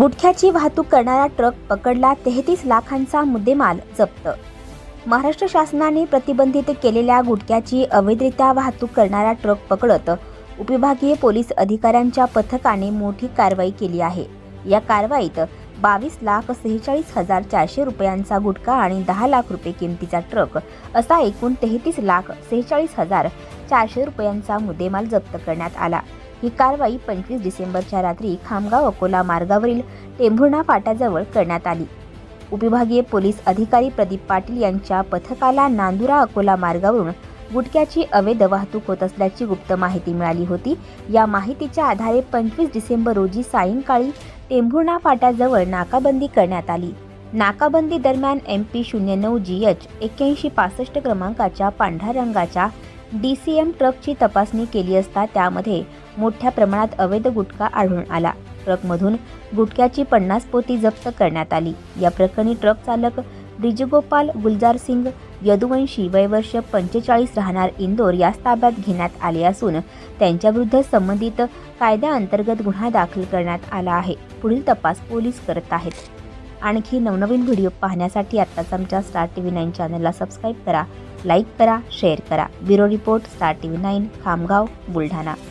गुटख्याची वाहतूक करणारा ट्रक पकडला तेहतीस लाखांचा मुद्देमाल जप्त. महाराष्ट्र शासनाने प्रतिबंधित केलेल्या गुटख्याची अवैधरित्या वाहतूक करणारा ट्रक पकडत उपविभागीय पोलीस अधिकाऱ्यांच्या पथकाने मोठी कारवाई केली आहे. या कारवाईत बावीस लाख सेहेचाळीस हजार चारशे रुपयांचा गुटखा आणि दहा लाख रुपये किमतीचा ट्रक असा एकूण तेहतीस लाख सेहेचाळीस हजार चारशे रुपयांचा मुद्देमाल जप्त करण्यात आला. ही कारवाई पंचवीस डिसेंबरच्या रात्री खामगाव अकोला मार्गावरील टेंभुर्णा फाट्याजवळ करण्यात आली. उपविभागीय पोलीस अधिकारी प्रदीप पाटील यांच्या पथकाला नांदुरा अकोला मार्गावरून गुटख्याची अवैध वाहतूक होत असल्याची गुप्त माहिती मिळाली होती. या माहितीच्या आधारे पंचवीस डिसेंबर रोजी सायंकाळी टेंभुर्णा फाट्याजवळ नाकाबंदी करण्यात आली. नाकाबंदी दरम्यान एम पी शून्य नऊ जी एच एक्क्याऐंशी पासष्ट क्रमांकाच्या पांढऱ्या रंगाच्या डी सी एम ट्रकची तपासणी केली असता त्यामध्ये मोठ्या प्रमाणात अवैध गुटखा आढळून आला. ट्रकमधून गुटख्याची पन्नास पोती जप्त करण्यात आली. या प्रकरणी ट्रक चालक ब्रिजगोपाल गुलजार सिंग यदुवंशी वयवर्ष पंचेचाळीस राहणार इंदोर यास ताब्यात घेण्यात आले असून त्यांच्याविरुद्ध संबंधित कायद्याअंतर्गत गुन्हा दाखल करण्यात आला आहे. पुढील तपास पोलीस करत आहेत. आणखी नवनवीन व्हिडिओ पाहण्यासाठी आत्ताच आमच्या स्टार टी व्ही नाईन चॅनलला सबस्क्राईब करा लाईक करा शेअर करा. Bureau report Star T V nine Khamgaon Buldhana.